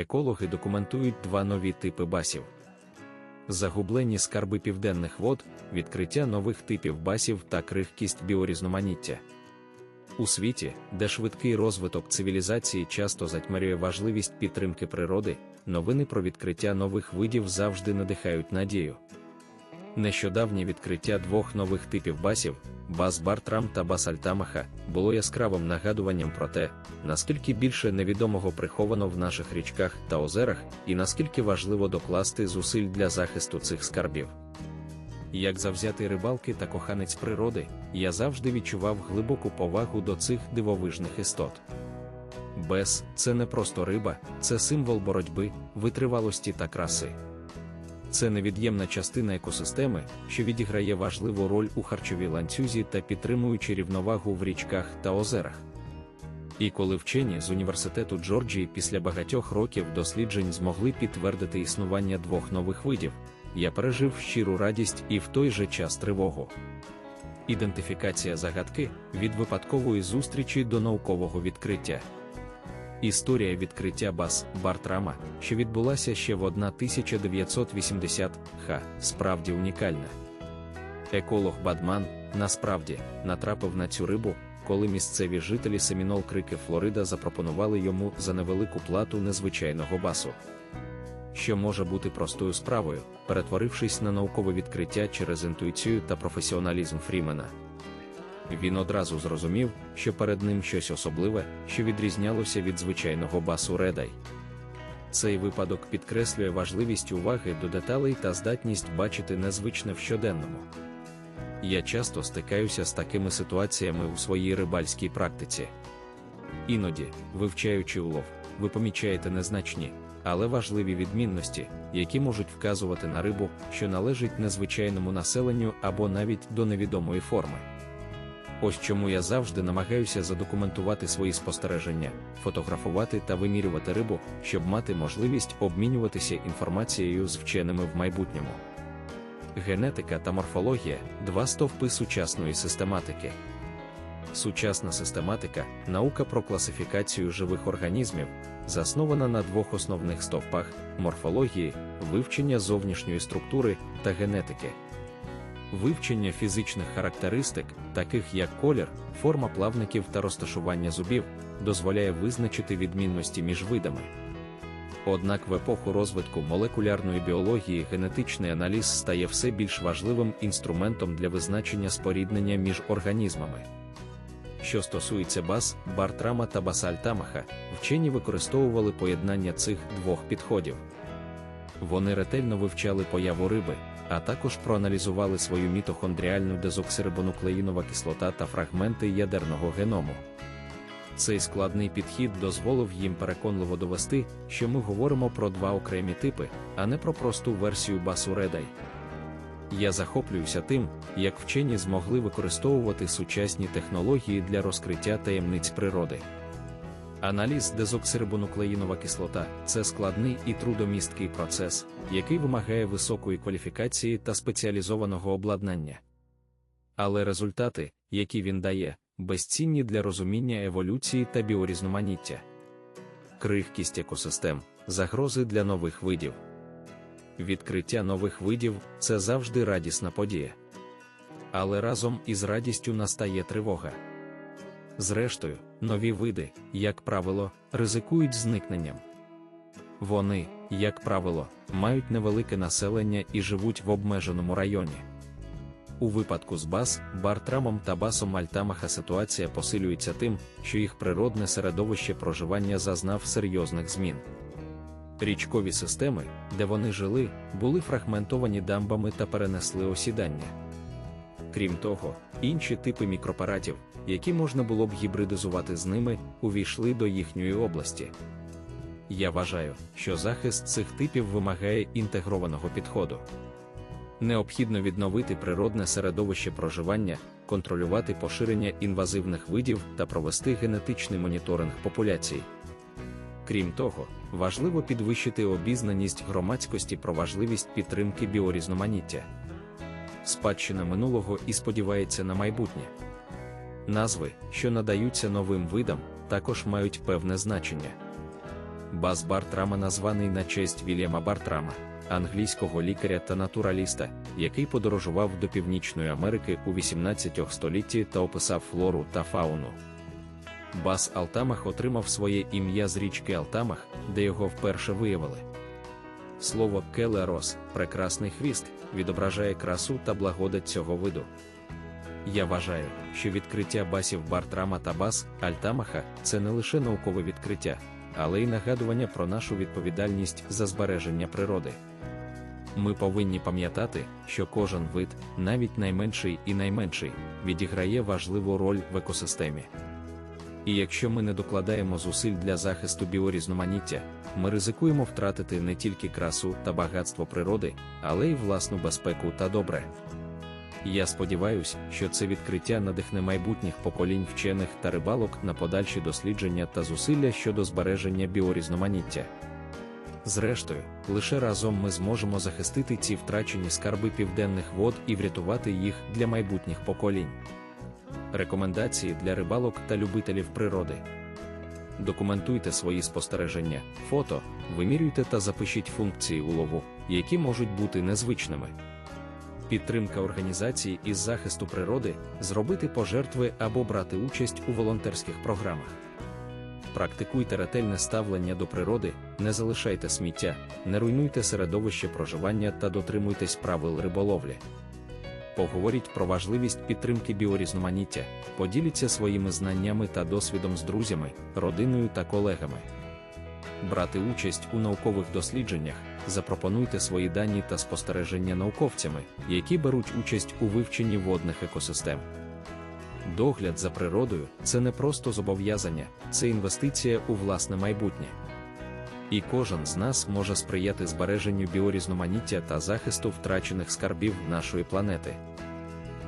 екологи документують два нові типи басів. Загублені скарби південних вод, відкриття нових типів басів та крихкість біорізноманіття. У світі, де швидкий розвиток цивілізації часто затьмарює важливість підтримки природи, новини про відкриття нових видів завжди надихають надію. Нещодавнє відкриття двох нових типів басів бас Бартрам та бас Альтамаха, було яскравим нагадуванням про те, наскільки більше невідомого приховано в наших річках та озерах, і наскільки важливо докласти зусиль для захисту цих скарбів. Як завзятий рибалки та коханець природи, я завжди відчував глибоку повагу до цих дивовижних істот. Бес це не просто риба, це символ боротьби, витривалості та краси. Це невід'ємна частина екосистеми, що відіграє важливу роль у харчовій ланцюзі та підтримуючи рівновагу в річках та озерах. І коли вчені з університету Джорджії після багатьох років досліджень змогли підтвердити існування двох нових видів, я пережив щиру радість і в той же час тривогу. Ідентифікація загадки від випадкової зустрічі до наукового відкриття. Історія відкриття баз Бартрама, що відбулася ще в 1980 ха, справді унікальна. Еколог Бадман, насправді, натрапив на цю рибу, коли місцеві жителі Семінол Крики Флорида запропонували йому за невелику плату незвичайного басу. Що може бути простою справою, перетворившись на наукове відкриття через інтуїцію та професіоналізм Фрімена. Він одразу зрозумів, що перед ним щось особливе, що відрізнялося від звичайного басу Редай. Цей випадок підкреслює важливість уваги до деталей та здатність бачити незвичне в щоденному. Я часто стикаюся з такими ситуаціями у своїй рибальській практиці. Іноді, вивчаючи улов, ви помічаєте незначні, але важливі відмінності, які можуть вказувати на рибу, що належить незвичайному населенню або навіть до невідомої форми. Ось чому я завжди намагаюся задокументувати свої спостереження, фотографувати та вимірювати рибу, щоб мати можливість обмінюватися інформацією з вченими в майбутньому. Генетика та морфологія два стовпи сучасної систематики. Сучасна систематика наука про класифікацію живих організмів, заснована на двох основних стовпах морфології, вивчення зовнішньої структури та генетики. Вивчення фізичних характеристик, таких як колір, форма плавників та розташування зубів, дозволяє визначити відмінності між видами. Однак в епоху розвитку молекулярної біології генетичний аналіз стає все більш важливим інструментом для визначення споріднення між організмами. Що стосується баз, бартрама та басальтамаха, вчені використовували поєднання цих двох підходів. Вони ретельно вивчали появу риби, а також проаналізували свою мітохондріальну дезоксирибонуклеїнова кислота та фрагменти ядерного геному. Цей складний підхід дозволив їм переконливо довести, що ми говоримо про два окремі типи, а не про просту версію басу Редай. Я захоплююся тим, як вчені змогли використовувати сучасні технології для розкриття таємниць природи. Аналіз дезоксирибонуклеїнова кислота це складний і трудомісткий процес, який вимагає високої кваліфікації та спеціалізованого обладнання. Але результати, які він дає, безцінні для розуміння еволюції та біорізноманіття. Крихкість екосистем, загрози для нових видів. Відкриття нових видів це завжди радісна подія. Але разом із радістю настає тривога. Зрештою, нові види, як правило, ризикують зникненням. Вони, як правило, мають невелике населення і живуть в обмеженому районі. У випадку з бас, бартрамом та басом Альтамаха ситуація посилюється тим, що їх природне середовище проживання зазнав серйозних змін. Річкові системи, де вони жили, були фрагментовані дамбами та перенесли осідання. Крім того, інші типи мікропаратів, які можна було б гібридизувати з ними, увійшли до їхньої області. Я вважаю, що захист цих типів вимагає інтегрованого підходу. Необхідно відновити природне середовище проживання, контролювати поширення інвазивних видів та провести генетичний моніторинг популяцій. Крім того, важливо підвищити обізнаність громадськості про важливість підтримки біорізноманіття. Спадщина минулого і сподівається на майбутнє. Назви, що надаються новим видам, також мають певне значення. Бас Бартрама названий на честь Вільяма Бартрама, англійського лікаря та натураліста, який подорожував до Північної Америки у 18 столітті та описав флору та фауну. Бас Алтамах отримав своє ім'я з річки Алтамах, де його вперше виявили. Слово келерос прекрасний хвіст відображає красу та благодать цього виду. Я вважаю, що відкриття басів Бартрама та бас Альтамаха це не лише наукове відкриття, але й нагадування про нашу відповідальність за збереження природи. Ми повинні пам'ятати, що кожен вид, навіть найменший і найменший, відіграє важливу роль в екосистемі. І якщо ми не докладаємо зусиль для захисту біорізноманіття, ми ризикуємо втратити не тільки красу та багатство природи, але й власну безпеку та добре. Я сподіваюся, що це відкриття надихне майбутніх поколінь вчених та рибалок на подальші дослідження та зусилля щодо збереження біорізноманіття. Зрештою, лише разом ми зможемо захистити ці втрачені скарби південних вод і врятувати їх для майбутніх поколінь. Рекомендації для рибалок та любителів природи. Документуйте свої спостереження, фото, вимірюйте та запишіть функції улову, які можуть бути незвичними. Підтримка організацій із захисту природи, зробити пожертви або брати участь у волонтерських програмах. Практикуйте ретельне ставлення до природи, не залишайте сміття, не руйнуйте середовище проживання та дотримуйтесь правил риболовлі. Поговоріть про важливість підтримки біорізноманіття, поділіться своїми знаннями та досвідом з друзями, родиною та колегами. Брати участь у наукових дослідженнях, запропонуйте свої дані та спостереження науковцями, які беруть участь у вивченні водних екосистем. Догляд за природою це не просто зобов'язання, це інвестиція у власне майбутнє. І кожен з нас може сприяти збереженню біорізноманіття та захисту втрачених скарбів нашої планети.